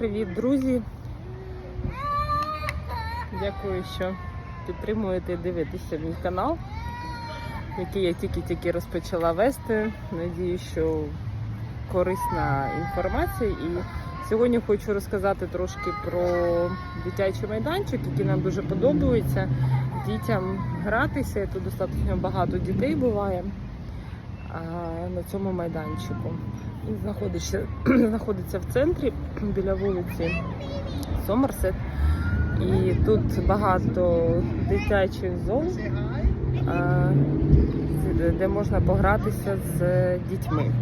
привіт, друзі! Дякую, що підтримуєте і дивитеся мій канал, який я тільки-тільки розпочала вести. Надію, що корисна інформація. І сьогодні хочу розказати трошки про дитячий майданчик, який нам дуже подобається. Дітям гратися. Тут достатньо багато дітей буває на цьому майданчику. Він знаходиться, знаходиться в центрі біля вулиці Сомерсет. І тут багато дитячих зон, де можна погратися з дітьми.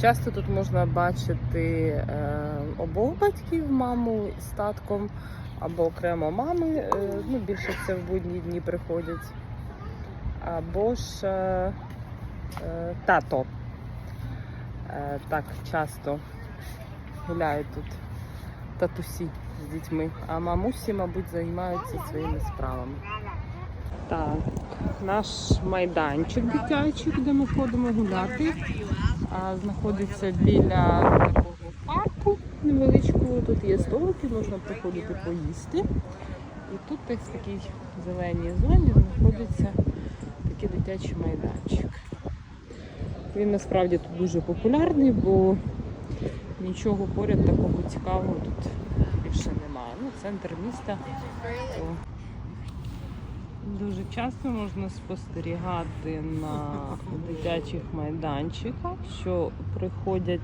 Часто тут можна бачити е, обох батьків, маму з татком, або окремо мами, е, ну більше це в будні дні приходять, або ж е, тато. Е, так часто гуляють тут татусі з дітьми, а мамусі, мабуть, займаються своїми справами. Так, наш майданчик дитячий, де ми ходимо гуляти, знаходиться біля такого парку невеличкого. Тут є столики, можна приходити поїсти. І тут в такій зеленій зоні знаходиться такий дитячий майданчик. Він насправді тут дуже популярний, бо нічого поряд такого цікавого тут більше немає. Ну, центр міста. То дуже часто можна спостерігати на дитячих майданчиках, що приходять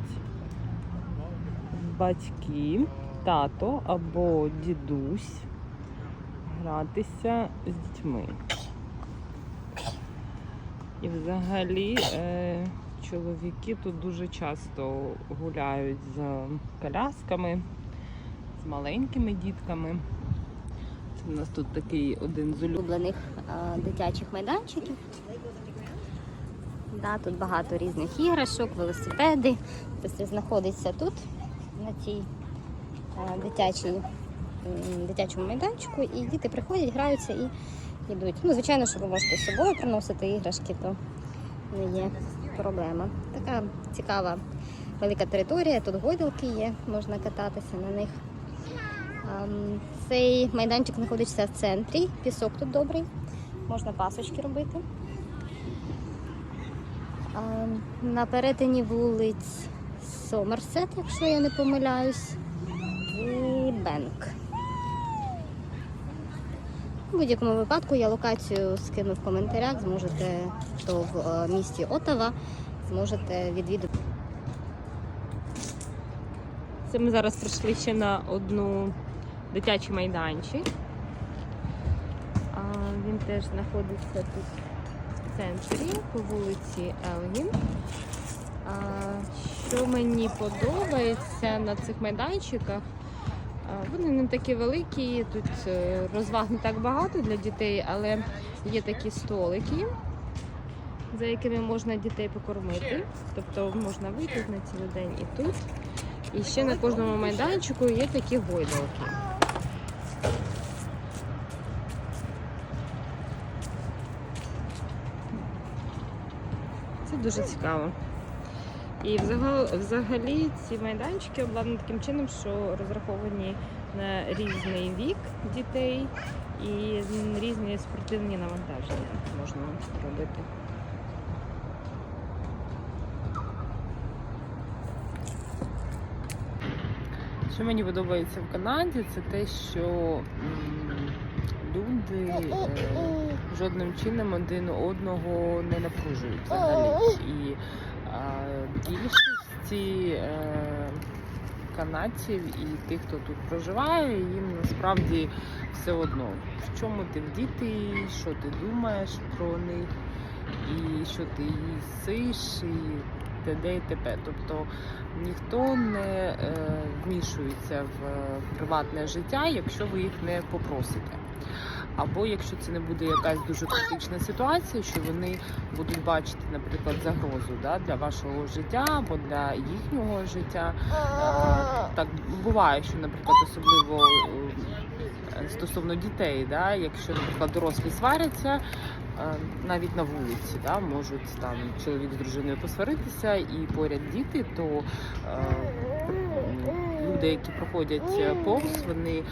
батьки, тато або дідусь гратися з дітьми. І взагалі е, чоловіки тут дуже часто гуляють з колясками, з маленькими дітками. Це у нас тут такий один з улюблених. дитячих майданчиків. Да, тут багато різних іграшок, велосипеди. Тобто знаходиться тут, на цій дитячій, дитячому майданчику, і діти приходять, граються і йдуть. Ну, звичайно, що ви можете з собою приносити іграшки, то не є проблема. Така цікава велика територія, тут гойдалки є, можна кататися на них. Цей майданчик знаходиться в центрі, пісок тут добрий, можна пасочки робити. На перетині вулиць Сомерсет, якщо я не помиляюсь, і Бенк. У будь-якому випадку я локацію скину в коментарях, зможете то в е, місті Отава, зможете відвідати. Це ми зараз прийшли ще на одну дитячий майданчик. Він теж знаходиться тут в центрі по вулиці Елгін. Що мені подобається на цих майданчиках, вони не такі великі, тут е, розваг не так багато для дітей, але є такі столики, за якими можна дітей покормити. Тобто можна вийти на цілий день і тут. І ще на кожному майданчику є такі гойдалки. Це дуже цікаво. І взагалі, ці майданчики обладнані таким чином, що розраховані на різний вік дітей і різні спортивні навантаження можна робити. Що мені подобається в Канаді, це те, що люди е, жодним чином один одного не напружують взагалі. І е, більшості е, канадців і тих, хто тут проживає, їм насправді все одно, в чому ти вдіти, що ти думаєш про них, і що ти їсиш, і т.д. і т.п. Тобто ніхто не е, вмішується в е, приватне життя, якщо ви їх не попросите. Або якщо це не буде якась дуже критична ситуація, що вони будуть бачити, наприклад, загрозу да, для вашого життя або для їхнього життя. Е, Так буває, що, наприклад, особливо е, стосовно дітей, да, якщо, наприклад, дорослі сваряться, е, навіть на вулиці, да, можуть там чоловік з дружиною посваритися і поряд діти, то е, люди які проходять е, повз, вони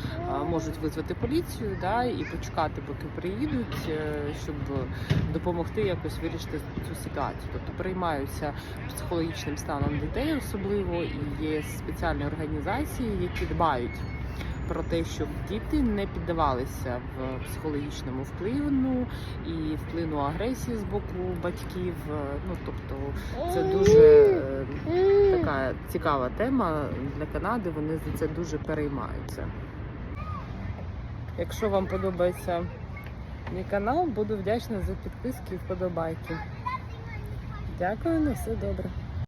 можуть визвати поліцію да, і почекати, поки приїдуть, е, щоб допомогти якось вирішити цю ситуацію. Тобто переймаються психологічним станом дітей, особливо і є спеціальні організації, які дбають. Про те, щоб діти не піддавалися в психологічному впливу і вплину агресії з боку батьків. Ну тобто це дуже е, така цікава тема для Канади. Вони за це дуже переймаються. Якщо вам подобається мій канал, буду вдячна за підписки і вподобайки. Дякую, на все добре.